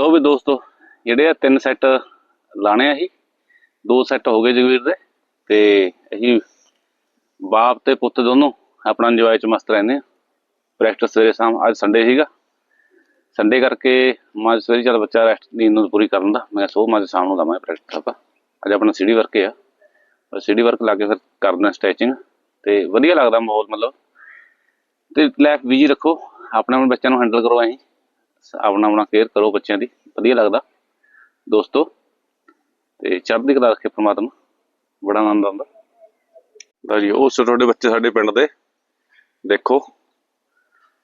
ਲੋ ਵੀ ਦੋਸਤੋ, ਜਿਹੜੇ ਆ ਤਿੰਨ ਸੈੱਟ ਲਾਣੇ ਆ ਹੀ ਦੋ ਸੈੱਟ ਹੋ ਗਏ ਜਗਵੀਰ ਦੇ, ਤੇ ਅਸੀਂ ਬਾਪ ਤੇ ਪੁੱਤ ਦੋਨੋਂ ਆਪਣਾ ਇੰਜੋਏ ਚ ਮਸਤ ਰਹਿੰਦੇ ਆ। ਪ੍ਰੈਕਟਿਸ ਸਵੇਰੇ ਸ਼ਾਮ, ਅੱਜ ਸੰਡੇ ਸੀਗਾ। ਸੰਡੇ ਕਰਕੇ ਮੈਂ ਸਵੇਰੇ ਚੱਲ ਬੱਚਾ ਰੈਸਟ ਨੀਂਦ ਨੂੰ ਪੂਰੀ ਕਰਨ ਦਾ। ਮੈਂ ਸੋ ਮੈਂ ਸ਼ਾਮ ਨੂੰ ਦਵਾਂ ਪ੍ਰੈਕਟਿਸ ਆਪਾਂ। ਅੱਜ ਆਪਣਾ ਸੀਡੀ ਵਰਕ ਆ। ਸੀਡੀ ਵਰਕ ਲਾ ਕੇ ਫਿਰ ਕਰਨਾ ਸਟ੍ਰੈਚਿੰਗ ਤੇ ਵਧੀਆ ਲੱਗਦਾ ਮਾਹੌਲ ਮਤਲਬ। ਤੇ ਲਾਈਫ ਬਿਜ਼ੀ ਰੱਖੋ। ਆਪਣੇ ਆਪਣੇ ਬੱਚਿਆਂ ਨੂੰ ਹੈਂਡਲ ਕਰੋ ਐਂ ਆਪਣਾ ਆਪਣਾ ਕੇਅਰ ਕਰੋ ਬੱਚਿਆਂ ਦੀ, ਵਧੀਆ ਲੱਗਦਾ। ਦੋਸਤੋ, ਤੇ ਚੜ੍ਹਦੀ ਕਲਾ ਰੱਖੇ ਪ੍ਰਮਾਤਮਾ, ਬੜਾ ਆਨੰਦ ਆਉਂਦਾ। ਲਓ ਜੀ, ਉਹ ਛੋਟੇ ਬੱਚੇ ਸਾਡੇ ਪਿੰਡ ਦੇ। ਦੇਖੋ,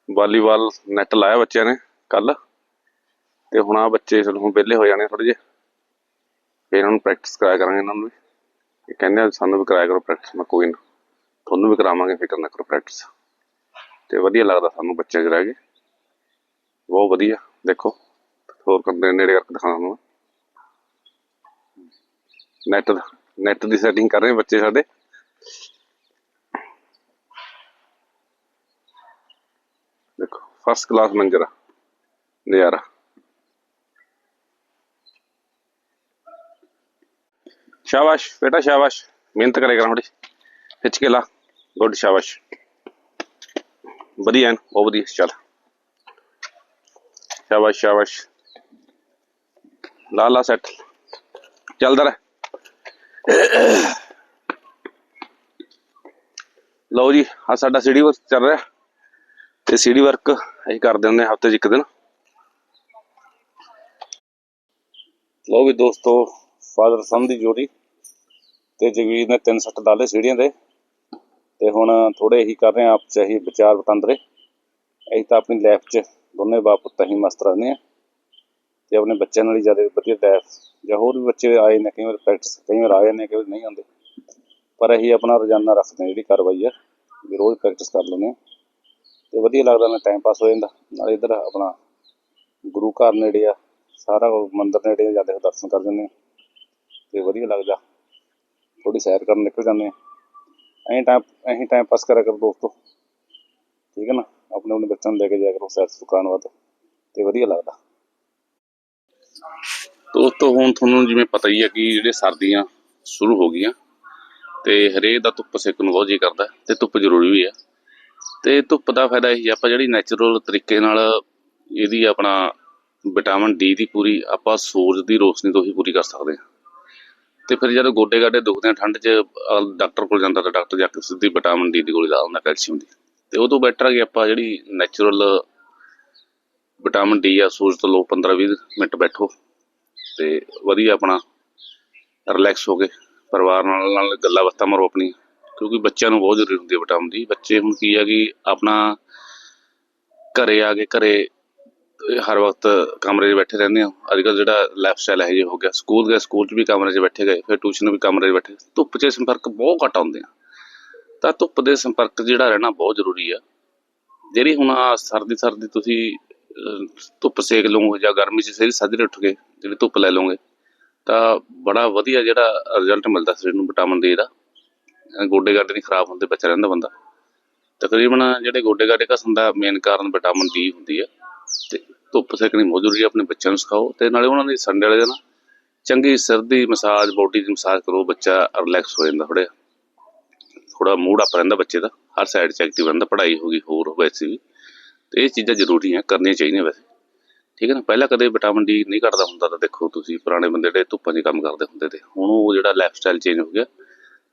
ਵਾਲੀਬਾਲ ਨੈਟ ਲਾਇਆ ਬੱਚਿਆਂ ਨੇ ਕੱਲ ਤੇ ਹੁਣ ਆ ਬੱਚੇ ਚਲੋ ਹੁਣ ਵਿਹਲੇ ਹੋ ਜਾਣੇ ਥੋੜੇ ਜਿਹੇ। ਫਿਰ ਇਹਨਾਂ ਨੂੰ ਪ੍ਰੈਕਟਿਸ ਕਰਾਇਆ ਕਰਾਂਗੇ ਇਹਨਾਂ ਨੂੰ ਵੀ। ਇਹ ਕਹਿੰਦੇ ਆ, ਸਾਨੂੰ ਵੀ ਕਰਾਇਆ ਕਰੋ ਪ੍ਰੈਕਟਿਸ ਮੈਂ ਕੋਈ ਨਾ। ਤੁਹਾਨੂੰ ਵੀ ਕਰਾਵਾਂਗੇ, ਫਿਕਰ ਨਾ ਕਰੋ ਪ੍ਰੈਕਟਿਸ ਤੇ ਵਧੀਆ ਲੱਗਦਾ ਸਾਨੂੰ ਬੱਚੇ ਚ ਰਹਿ ਕੇ। ਬਹੁਤ ਵਧੀਆ, ਦੇਖੋ। ਹੋਰ ਕਰਦੇ ਨੇੜੇ ਕਰਕੇ ਦਿਖਾਉਣਾ ਤੁਹਾਨੂੰ ਨੈਟ ਨੈਟ ਦੀ ਸੈਟਿੰਗ ਕਰ ਰਹੇ ਬੱਚੇ ਸਾਡੇ। ਦੇਖੋ ਫਸਟ ਕਲਾਸ ਮੰਜਰ ਆ, ਨਜ਼ਾਰਾ। ਸ਼ਾਬਾਸ਼, ਬੇਟਾ ਸ਼ਾਬਾਸ਼। ਮਿਹਨਤ ਕਰੇ ਕਰਾਂ ਥੋੜੀ ਖਿੱਚ ਕੇ ਲਾ। ਗੁੱਡ ਸ਼ਾਬਾਸ਼। ਵਧੀਆ ਬਹੁਤ ਵਧੀਆ, ਚੱਲ। ਸ਼ਾਬਾਸ਼ ਸ਼ਾਬਾਸ਼। ਲਾ ਲਾ ਸੈਟ ਚੱਲਦਾ ਰਹਿ। ਲਓ ਜੀ, ਆ ਸਾਡਾ ਸੀਡੀ ਵਰਕ ਚੱਲ ਰਿਹਾ। ਤੇ ਸੀਡੀ ਵਰਕ ਅਸੀਂ ਕਰਦੇ ਹੁੰਦੇ ਹਫ਼ਤੇ 'ਚ ਇੱਕ ਦਿਨ। ਲਓ ਵੀ ਦੋਸਤੋ ਫਾਦਰ ਸਨ ਦੀ ਜੋੜੀ ਤੇ ਜਗਵੀਰ ਨੇ ਤਿੰਨ ਸੱਟ ਡਾਲੇ ਸੀੜੀਆਂ ਦੇ। ਤੇ ਹੁਣ ਥੋੜੇ ਹੀ ਕਰ ਰਹੇ ਆਪ ਚ ਹੀ ਵਿਚਾਰ ਵਟਾਂਦਰੇ। ਅਸੀਂ ਤਾਂ ਆਪਣੀ ਲਾਈਫ 'ਚ ਦੋਨੇ ਬਾਪ ਪੁੱਤ ਹੀ ਮਸਤ ਰਹਿੰਦੇ ਆ। ਤੇ ਆਪਣੇ ਬੱਚਿਆਂ ਨਾਲ ਹੀ ਜ਼ਿਆਦਾ ਵਧੀਆ ਲਾਈਫ ਜਾਂ ਹੋਰ ਵੀ ਬੱਚੇ ਆਏ ਨੇ ਕਈ ਵਾਰ ਪ੍ਰੈਕਟਿਸ ਕਈ ਵਾਰ ਆ ਜਾਂਦੇ ਨੇ ਕਈ ਵਾਰ ਨਹੀਂ ਆਉਂਦੇ। ਪਰ ਅਸੀਂ ਆਪਣਾ ਰੋਜ਼ਾਨਾ ਰੱਖਦੇ ਹਾਂ ਜਿਹੜੀ ਕਾਰਵਾਈ ਆ ਵੀ ਰੋਜ਼ ਪ੍ਰੈਕਟਿਸ ਕਰ ਲੈਂਦੇ ਹਾਂ। ਤੇ ਵਧੀਆ ਲੱਗਦਾ ਨਾ ਟਾਈਮ ਪਾਸ ਹੋ ਜਾਂਦਾ। ਨਾਲ ਇੱਧਰ ਆਪਣਾ ਗੁਰੂ ਘਰ ਨੇੜੇ ਆ ਸਾਰਾ ਕੁਝ ਮੰਦਿਰ ਨੇੜੇ ਆ, ਜਾਂਦੇ ਹੋਏ ਦਰਸ਼ਨ ਕਰ ਜਾਂਦੇ ਹਾਂ ਤੇ ਵਧੀਆ ਲੱਗਦਾ। ਥੋੜੀ ਸੈਰ ਕਰਨ ਨਿਕਲ ਜਾਂਦੇ ਆ। ਐਂ ਟਾਈਮ ਐਂ ਟਾਈਮ ਪਾਸ ਕਰਿਆ ਕਰੋ ਦੋਸਤੋ। ਠੀਕ ਹੈ ਨਾ? ਆਪਣੇ ਆਪਣੇ ਬੱਚਿਆਂ ਨੂੰ ਲੈ ਕੇ ਜਾਇਆ ਕਰੋ ਸੈਰ ਸੁਕਾਉਣ ਵਾਸਤੇ ਤੇ ਵਧੀਆ ਲੱਗਦਾ। ਦੋਸਤੋ ਹੁਣ ਤੁਹਾਨੂੰ ਜਿਵੇਂ ਪਤਾ ਹੀ ਹੈ ਕਿ ਜਿਹੜੇ ਸਰਦੀਆਂ ਸ਼ੁਰੂ ਹੋ ਗਈਆਂ, ਤੇ ਹਰੇਕ ਦਾ ਧੁੱਪ ਸੇਕਣ ਨੂੰ ਬਹੁਤ ਜੀ ਕਰਦਾ ਤੇ ਧੁੱਪ ਜ਼ਰੂਰੀ ਵੀ ਆ ਤੇ ਧੁੱਪ ਦਾ ਫਾਇਦਾ ਇਹ ਆਪਾਂ ਜਿਹੜੀ ਨੈਚੁਰਲ ਤਰੀਕੇ ਨਾਲ ਇਹਦੀ ਆਪਣਾ ਵਿਟਾਮਿਨ ਡੀ ਦੀ ਪੂਰੀ, ਆਪਾਂ ਸੂਰਜ ਦੀ ਰੋਸ਼ਨੀ ਤੋਂ ਹੀ ਪੂਰੀ ਕਰ ਸਕਦੇ ਹਾਂ। ਤੇ ਫਿਰ ਜਦੋਂ ਗੋਡੇ ਗਾਡੇ ਦੁਖਦੇ ਆ, ਠੰਡ 'ਚ ਡਾਕਟਰ ਕੋਲ ਜਾਂਦਾ ਤਾਂ ਡਾਕਟਰ ਜਾ ਕੇ ਸਿੱਧੀ ਵਿਟਾਮਿਨ ਡੀ ਦੀ ਗੋਲੀ ਲਾ ਦਿੰਦਾ ਕੈਲਸ਼ੀਅਮ ਦੀ। ਤੇ ਉਹ ਤੋਂ ਬੈਟਰ ਹੈ ਕਿ ਆਪਾਂ ਜਿਹੜੀ ਨੈਚੁਰਲ ਵਿਟਾਮਿਨ ਡੀ ਆ, ਸੂਰਜ ਤੋਂ ਲਓ 15-20 ਮਿੰਟ ਬੈਠੋ ਤੇ ਵਧੀਆ ਆਪਣਾ ਰਿਲੈਕਸ ਹੋ ਕੇ ਪਰਿਵਾਰ ਨਾਲ ਨਾਲ ਗੱਲਾਂ ਬਾਤਾਂ ਮਾਰੋ ਆਪਣੀ ਕਿਉਂਕਿ ਬੱਚਿਆਂ ਨੂੰ ਬਹੁਤ ਜ਼ਰੂਰੀ ਹੁੰਦੀ ਹੈ ਵਿਟਾਮਿਨ ਦੀ ਬੱਚੇ ਹੁਣ ਕੀ ਆ ਕਿ ਆਪਣਾ ਘਰੇ ਆ ਕੇ ਘਰੇ ਹਰ ਵਕਤ ਕਮਰੇ 'ਚ ਬੈਠੇ ਰਹਿੰਦੇ ਆ। ਅੱਜ ਕੱਲ੍ਹ ਜਿਹੜਾ ਲਾਈਫ ਸਟਾਈਲ ਹੈ ਜੇ ਹੋ ਗਿਆ। ਸਕੂਲ ਗਏ, ਸਕੂਲ 'ਚ ਵੀ ਕਮਰੇ 'ਚ ਬੈਠੇ ਗਏ, ਫਿਰ ਟਿਊਸ਼ਨ ਵੀ ਕਮਰੇ 'ਚ ਬੈਠੇ। ਧੁੱਪ 'ਚ ਸੰਪਰਕ ਬਹੁਤ ਘੱਟ ਆਉਂਦੇ ਆ। ਤਾਂ ਧੁੱਪ ਦੇ ਸੰਪਰਕ ਜਿਹੜਾ ਰਹਿਣਾ ਬਹੁਤ ਜ਼ਰੂਰੀ ਆ। ਜਿਹੜੀ ਹੁਣ ਆਹ ਸਰਦੀ ਸਰਦੀ ਤੁਸੀਂ ਧੁੱਪ ਸੇਕ ਲਓਗੇ ਜਾਂ ਗਰਮੀ 'ਚ ਸਹੀ ਸੱਜਰੇ ਉੱਠ ਕੇ ਜਿਹੜੀ ਧੁੱਪ ਲੈ ਲਓਗੇ ਤਾਂ ਬੜਾ ਵਧੀਆ ਜਿਹੜਾ ਰਿਜ਼ਲਟ ਮਿਲਦਾ ਸਰੀਰ ਨੂੰ ਵਿਟਾਮਿਨ ਡੀ ਦਾ। ਗੋਡੇ ਗਾਡੇ ਨਹੀਂ ਖਰਾਬ ਹੁੰਦੇ ਬਚਾ ਰਹਿੰਦਾ ਬੰਦਾ। ਤਕਰੀਬਨ ਜਿਹੜੇ ਗੋਡੇ ਗਾਡੇ ਘਸਣ ਦਾ ਮੇਨ ਕਾਰਨ ਵਿਟਾਮਿਨ ਡੀ ਹੁੰਦੀ ਆ। ਤੇ ਧੁੱਪ ਸੇਕਣੀ ਬਹੁਤ ਜ਼ਰੂਰੀ ਹੈ ਆਪਣੇ ਬੱਚਿਆਂ ਨੂੰ ਸਿਖਾਓ। ਤੇ ਨਾਲੇ ਉਹਨਾਂ ਦੀ ਸੰਡੇ ਵਾਲੇ ਦਿਨ ਚੰਗੀ ਸਿਰ ਦੀ ਮਸਾਜ ਬੋਡੀ ਦੀ ਮਸਾਜ ਕਰੋ, ਬੱਚਾ ਰਿਲੈਕਸ ਹੋ ਜਾਂਦਾ ਥੋੜ੍ਹਾ ਥੋੜਾ ਮੂਡ ਆਪ ਰਹਿੰਦਾ ਬੱਚੇ ਦਾ, ਹਰ ਸਾਈਡ 'ਚ ਐਕਟਿਵ ਰਹਿੰਦਾ, ਪੜ੍ਹਾਈ ਹੋ ਗਈ, ਹੋਰ ਵੈਸੇ ਵੀ। ਤੇ ਇਹ ਚੀਜ਼ਾਂ ਜ਼ਰੂਰੀ ਹੈ ਕਰਨੀਆਂ ਚਾਹੀਦੀਆਂ ਵੈਸੇ। ਠੀਕ ਹੈ ਨਾ? ਪਹਿਲਾਂ ਕਦੇ ਵਿਟਾਮਿਨ ਡੀ ਨਹੀਂ ਘਟਦਾ ਹੁੰਦਾ ਤਾਂ ਦੇਖੋ ਤੁਸੀਂ ਪੁਰਾਣੇ ਬੰਦੇ ਜਿਹੜੇ ਧੁੱਪਾਂ 'ਚ ਕੰਮ ਕਰਦੇ ਹੁੰਦੇ ਤੇ, ਹੁਣ ਉਹ ਜਿਹੜਾ ਲਾਈਫ ਸਟਾਈਲ ਚੇਂਜ ਹੋ ਗਿਆ,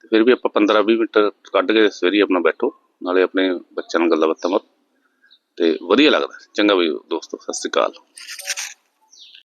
ਤੇ ਫਿਰ ਵੀ ਆਪਾਂ 15-20 ਮਿੰਟ ਕੱਢ ਕੇ ਸਵੇਰੇ ਆਪਣਾ ਬੈਠੋ, ਨਾਲੇ ਆਪਣੇ ਬੱਚਿਆਂ ਨਾਲ ਗੱਲਾਂ ਬਾਤਾਂ ਮਾਰੋ ਤੇ ਵਧੀਆ ਲੱਗਦਾ। ਚੰਗਾ ਵੀ ਦੋਸਤੋ, ਸਤਿ ਸ਼੍ਰੀ ਅਕਾਲ।